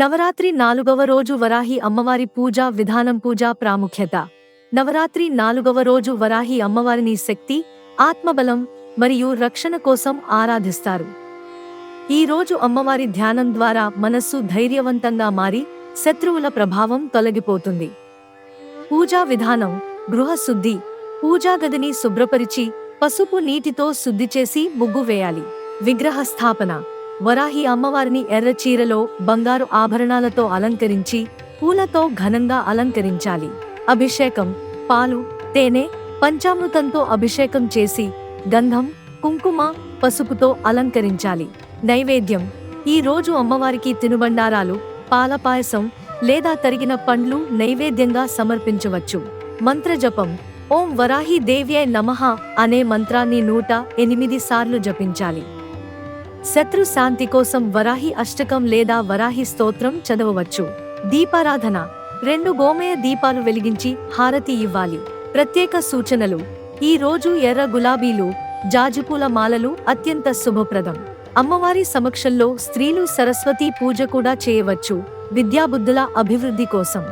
నవరాత్రి నాలుగవ రోజు వరాహి అమ్మవారి పూజా విధానం పూజా ప్రాముఖ్యత. నవరాత్రి నాలుగవ రోజు వరాహి అమ్మవారిని శక్తి ఆత్మబలం మరియు రక్షణ కోసం ఆరాధిస్తారు. ఈ రోజు అమ్మవారి ధ్యానం ద్వారా మనస్సు ధైర్యవంతంగా మారి శత్రువుల ప్రభావం తొలగిపోతుంది. పూజా విధానం గృహశుద్ధి పూజా గదిని శుభ్రపరిచి పసుపు నీటితో శుద్ధి చేసి ముగ్గు వేయాలి. విగ్రహ స్థాపన వరాహి అమ్మవారిని ఎర్ర చీరలో బంగారు ఆభరణాలతో అలంకరించి పూలతో ఘనంగా అలంకరించాలి. అభిషేకం పాలు తేనె పంచామృతంతో అభిషేకం చేసి గంధం కుంకుమ పసుపుతో అలంకరించాలి. నైవేద్యం ఈ రోజు అమ్మవారికి తినుబండారాలు పాల పాయసం లేదా తరిగిన పండ్లు నైవేద్యంగా సమర్పించవచ్చు. మంత్రజపం ఓం వరాహి దేవ్యై నమః అనే మంత్రాన్ని నూట ఎనిమిది సార్లు జపించాలి. శత్రు శాంతి కోసం వరాహి అష్టకం లేదా వరాహి స్తోత్రం చదవవచ్చు. దీపారాధన. రెండు గోమయ దీపాలు వెలిగించి హారతి ఇవ్వాలి. ప్రత్యేక సూచనలు. ఈ రోజు ఎర్ర గులాబీలు జాజిపూల మాలలు అత్యంత శుభప్రదం. అమ్మవారి సమక్షంలో స్త్రీలు సరస్వతీ పూజ కూడా చేయవచ్చు. విద్యాబుద్ధుల అభివృద్ధి కోసం.